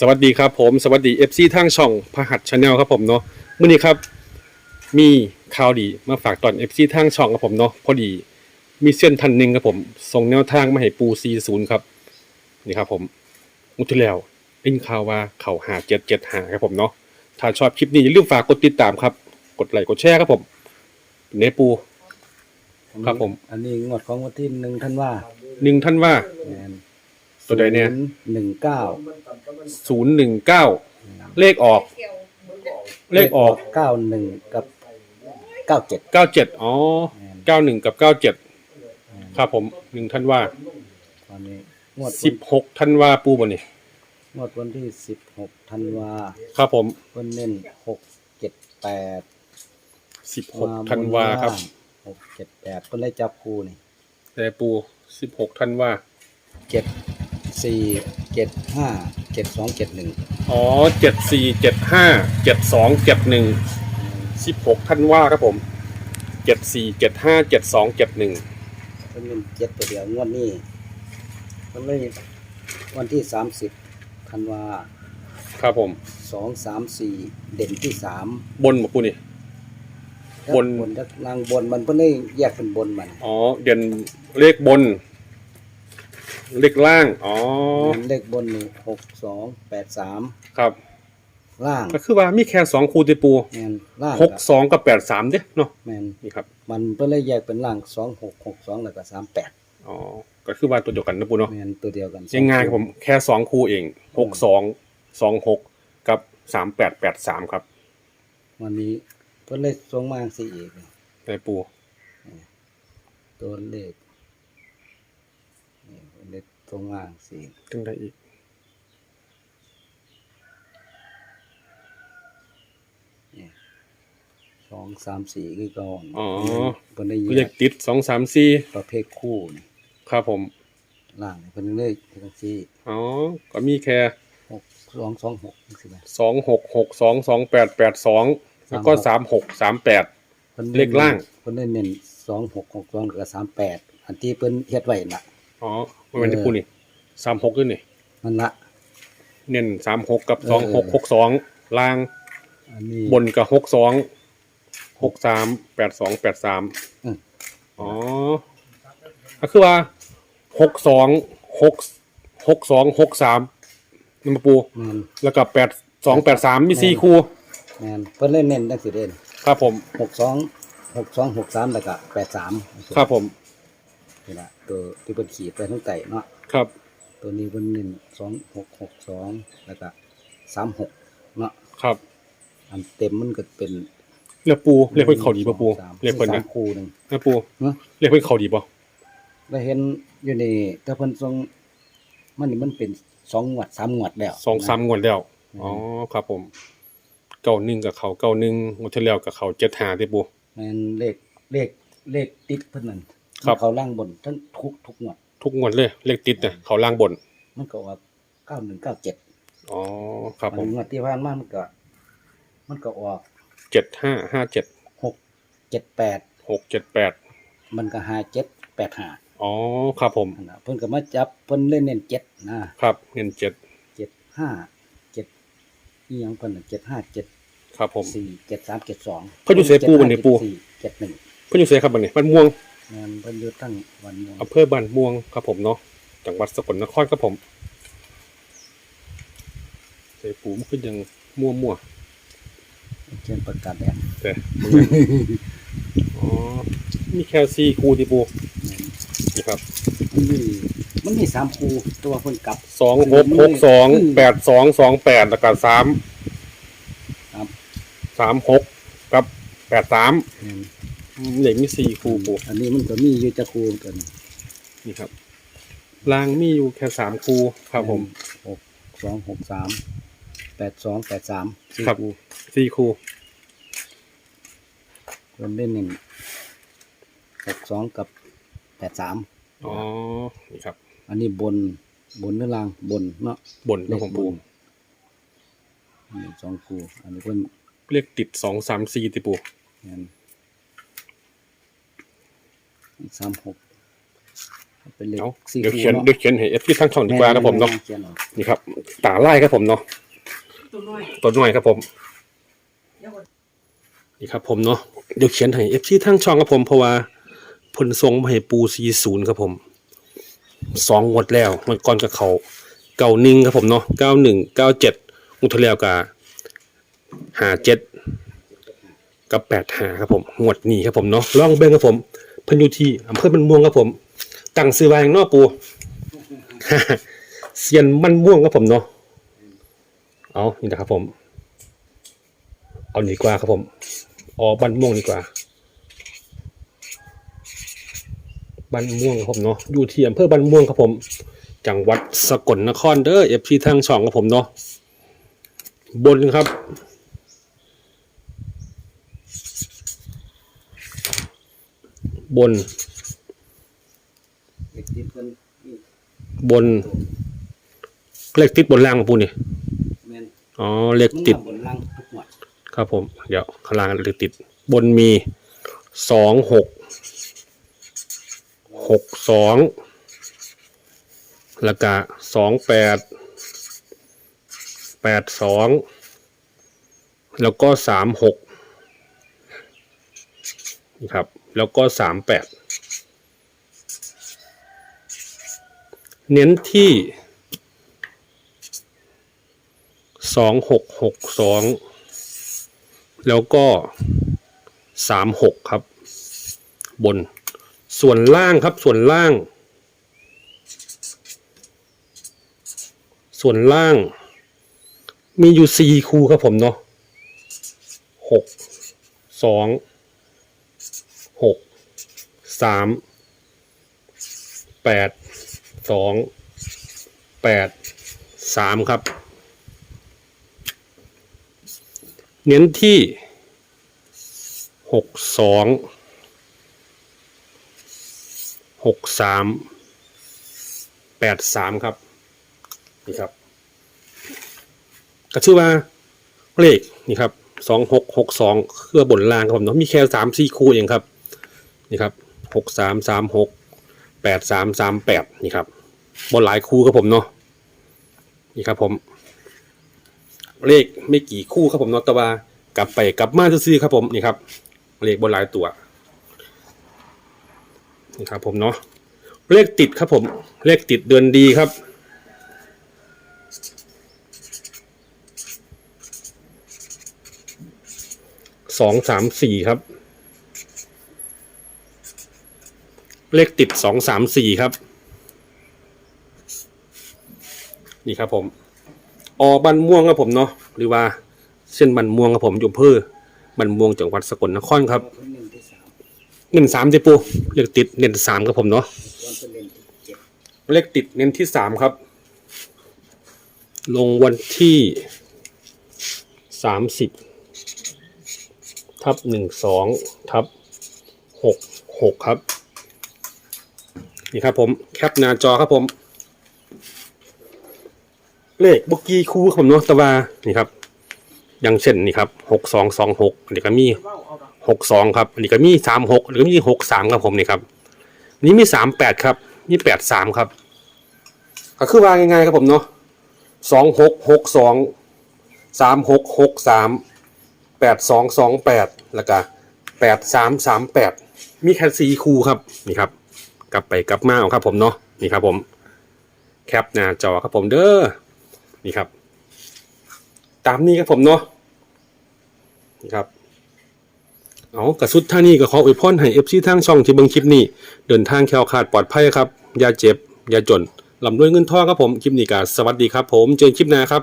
สวัสดีครับผมสวัสดี FC ทางช่องพหัสชาแนลครับผมเนาะมื่อนี้ครับมีข่าวดีมาฝากตอน FC ทางช่องครับผมเนาะพอดีมีเส้นทันหนึ่งครับผมส่งแนวทางมาให้ปู40ครับนี่ครับผมมุดที่แล้วได้ยินข่าวว่าเขาหาเจ็ดเจ็ดหาครับผมเนาะถ้าชอบคลิปนี้อย่าลืมฝากกดติดตามครับ กดไลค์กดแชร์ครับผมเนปูครับผม อันนี้งวดของวันที่หนึ่งท่านว่าหนึ่งท่านว่าแมน ตัวใดเนี่ยหนึ่งเก้า019เลขออก เลขออกเก้าหนึ่งกับเก้าเจ็ด97อ๋อ91กับ97ครับผมหนึ่งท่านว่าตอนนี้งวดสิบหกธันวาปูบ่นี่งวดวันที่สิบหกธันวาครับผมเพิ่นเน้นหกเจ็ดแปดสิบหกธันวาครับหกเจ็ดแปดเพิ่นเลยจับคู่นี่แต่ปูสิบหกธันวาเจ็ด สี่เจ็ดห้าเจ็ดสองเจ็ดหนึ่งอ๋อเจ็ดสี่เจ็ดห้าเจ็ดสองเจ็ดหนึ่งสิบหกธันวาครับผมเจ็ดสี่เจ็ดห้าเจ็ดสองเจ็ดหนึ่งเพิ่นเน้นเจ็ดตัวเดียวงวดนี้เพิ่นเลยวันที่สามสิบธันวาครับผมสองสามสี่เด่นที่สามบนบ่ปูนี่ บน บนจากนางบนมันเพิ่นได้แยกเป็นบนมัน อ๋อ เด่นเลขบน เลขล่าง อ๋อเลขบนนี่หกสองแปดสามครับ ล่างก็คือว่ามีแค่สองคูติปูแมนล่างหกสองกับแปดสามเด้เนาะ แมนนี่ครับ มันเพิ่นเลยแยกเป็นล่างสองหกหกสองแล้วก็สามแปดอ๋อ ก็คือว่าตัวเดียวกันนะปูเนาะแมนตัวเดียวกันยังง่ายครับผม แค่สองคู่เอง หกสอง สองหกกับสามแปดแปดสามครับวันนี้เพิ่นเลยส่งมาสี่อีกในปูตัวเลขนี่ เพิ่นเลยส่งมาสี่ถึงได้อีกสองสามสี่คือก่อนอ๋อเพิ่นได้ก็แยเลกขติดสองสามสี่ประเภทคู่นี่ครับผมล่างนี่เพิ่นเลยจังซี่อ๋อก็มีแค่หกสองสองหกจังซี่นะสองหกหกสองสองแปดแปดสองแล้วก็สามหกสามแปดพิ่นเลขล่างเพิ่นได้เน้นสองหกหกสองกับสามแปดอันที่เพิ่นเฮ็ดไว้น่ะ อ๋อไม่เป็นที่ปูนี่สามหกด้วยนี่มันละเน้นสามหกกับเออสองหกหกสองล่างอันนี้บนกับหกสองหกสามแปดสองแปดสามอืมอ๋อก็คือว่าหกสองหกหกสองหกสามนี่มาปู แม่นแล้วก็แปดสองแปดสามมีสี่คู่แม่นเพิ่นเลยเน้นจังซี่เด่นครับผมหกสองหกสองหกสามแล้วก็แปดสามครับผม นี่ละตัวที่เพิ่นขีดไปทั้งไก่เนาะครับตัวนี้เพิ่นเน้นสองหกหกสองแล้วก็สามหกเนาะครับอันเต็มมันก็เป็นเรียกปูเรียกเพิ่นเขาดีป่ะปูสามเรียกเพิ่นสานะมคู่หนึงนะปูเนาะเรียกเพิ่นเขาดีป่ะแล้วเห็นอยู่นี่ถ้าเพิ่นทรงมันนี่มันเป็นสองงวดสามงวดแล้วสองสามงวดแล้วอืมอ๋อครับผมเก้าหนึ่งกับเขาเก้าหนึ่งงวดที่แล้วกับเขาเจ็ดหาที่ปูแม่นเลขเลขเลขติดเพิ่นนั่น ครับ เขาล่างบนทั้งทุกทุกงวด ทุกงวดเลย เลขติดเนี่ยเขาล่างบน มันก็ว่าเก้าหนึ่งเก้าเจ็ดอ๋อ ครับผมงวดที่ผ่านมามันก็ มันก็ออกเจ็ดห้าห้าเจ็ดหกเจ็ดแปดหกเจ็ดแปดมันก็หาเจ็ดแปดหาอ๋อ ครับผมนั่นน่ะเพิ่นก็มาจับเพิ่นเล่นเน้นเจ็ดนะครับเงินเจ็ดเจ็ดห้าเจ็ดนี่ยังเพิ่นเจ็ดห้าเจ็ดครับผม สี่เจ็ดสามเจ็ดสองเพิ่นอยู่เสปูบัดนี้ปู เจ็ดหนึ่งเพื่อนอยู่เสียครับบันนี้บ้านม่วง งานเพิ่นอยู่ตั้งวันม่วงอำเภอบ้านม่วงครับผมเนาะจังหวัดสกลนครครับผมเสปูมันขึ้นยังมั่วมั่วเช่นประกาศแดดๆแต่มึงเนี่ยอ๋อ มีแค่ซีคูที่ปูนี่ครับ มันมีมันมีสามคู่ตัวเพิ่นกลับสองหกหกสองแปดสองสองแปดแล้วก็สามครับสามหกกับแปดสามอืม เหล็กมีสี่คูปูอันนี้มันก็มีอยู่จะคู่กันนี่ครับรางมีอยู่แค่สามคูครับผมหกสองหกสามแปดสองแปดสามสี่ครับคู่สี่คูเพิ่นเล่นหนึ่งหกสองกับแปดสามอ๋อนี่ครับ อันนี้บนบนหรือล่างบนเนาะบนของปูอันนี้สองคู่อันนี้เพิ่นเรียกติดสองสามสี่ติปูเงิน สามหกเป็นเลขเอาสี่เดี๋ยวคู่เขียนเนาะเดี๋ยวเขียนให้เอฟซีทั้งช่องดีกว่าครับผมเนาะเขียนออกนี่ครับตาไล่ครับผมเนาะตัวน้อยตัวน้อยครับผมเดี๋ยวก่อนนี่ครับผมเนาะเดี๋ยวเขียนให้เอฟซีทั้งช่องครับผมเพราะว่าเพนทรงมาให้ปูซีศูนย์ครับผมสองงวดแล้วมันก่อนกับเขาเก้าหนึ่งครับผมเนาะเก้าหนึ่งเก้าเจ็ดงวดที่แล้วกับห้าเจ็ดกับแปดห้าครับผมงวดนี้ครับผมเนาะลองเบิ้งครับผม เพิ่นอยู่ที่อำเภอมันม่วงครับผมตั้งซื้อไว้อย่างนอกปูเซียนมันม่วงครับผมเนาะเอานี่นะครับผม เอาดีกว่าครับผมอ๋อบันม่วงดีกว่าบันม่วงครับผมเนาะอยู่ที่อำเภอบันม่วงครับผม จังหวัดสกลนครเด้อเอฟซีทางช่องครับผมเนาะบนครับ บนเลขติดเพิ่นนี่บน เลขติดบนล่างมาปูนี่แม่นอ๋อ เลขมึงติดทำบนล่างทุกหมวดครับผม เดี๋ยวข้างล่างเลขติด บนมีสองหกหกสองแล้วก็สองแปดแปดสองแล้วก็สามหกนะครับ แล้วก็สามแปดเน้นที่สองหกหกสองแล้วก็สามหกครับ บนส่วนล่างครับส่วนล่าง ส่วนล่าง มีอยู่สี่คู่ครับผมเนาะหกสอง หกสามแปดสองแปดสามครับ เน้นที่หกสองหกสามแปดสามครับนี่ครับก็ชื่อว่าเลขนี่ครับสองหกหกสองเครือบนล่างครับผมเนาะมีแค่สามสี่คู่เองครับ นี่ครับหกสามสามหกแปดสามสามแปดนี่ครับบนหลายคู่ครับผมเนาะนี่ครับผม เลขไม่กี่คู่ครับผมเนาะแต่ว่ากลับไปกลับมาซื้อครับผมนี่ครับ เลขบนหลายตัวนี่ครับผมเนาะเลขติดครับผม เลขติดเดือนดีครับสองสามสี่ครับ เลขติดสองสามสี่ครับ นี่ครับผม ออบันม่วงครับผมเนาะหรือว่าเส้นบันม่วงครับผมอยู่อำเภอบันม่วงจังหวัดสกลนครครับเน้นสามเน้นสามเจปูเลขติดเน้นสามครับผมเนาะเพิ่นเน้นที่เจ็ดเลขติดเน้นที่สามครับ ลงวันที่สามสิบทับหนึ่งสองทับหกหกครับ นี่ครับผมแคปหน้าจอครับผม เลขบกี้คู่ครับผมเนาะตะวานี่ครับอย่างเช่นนี่ครับหกสองสองหกอันนี้ก็มีหกสองครับอันนี้ก็มีสามหกอันนี้ก็มีหกสามครับผมนี่ครับนนี้มีสามแปดครับมีแปดสามครับ ก็คือว่าง่ายๆครับผมเนาะสองหกหกสองสามหกหกสามแปดสองสองแปดแล้วก็แปดสามสามแปดมีแค่สี่คู่ครับนี่ครับ กลับไปกลับมาครับผมเนาะนี่ครับผมแคปหน้าจอครับผมเด้อนี่ครับ ตามนี้ครับผมเนาะนี่ครับเอากระสุดท่านี้ก็ขออวยพรให้เอฟซีทางช่องที่เบิ่งคลิปนี้ เดินทางแคล้วคลาดปลอดภัยครับอย่าเจ็บอย่าจนลำด้วยเงินทองครับผมคลิปนี้ก็สวัสดีครับผมเจอกันคลิปหน้าครับ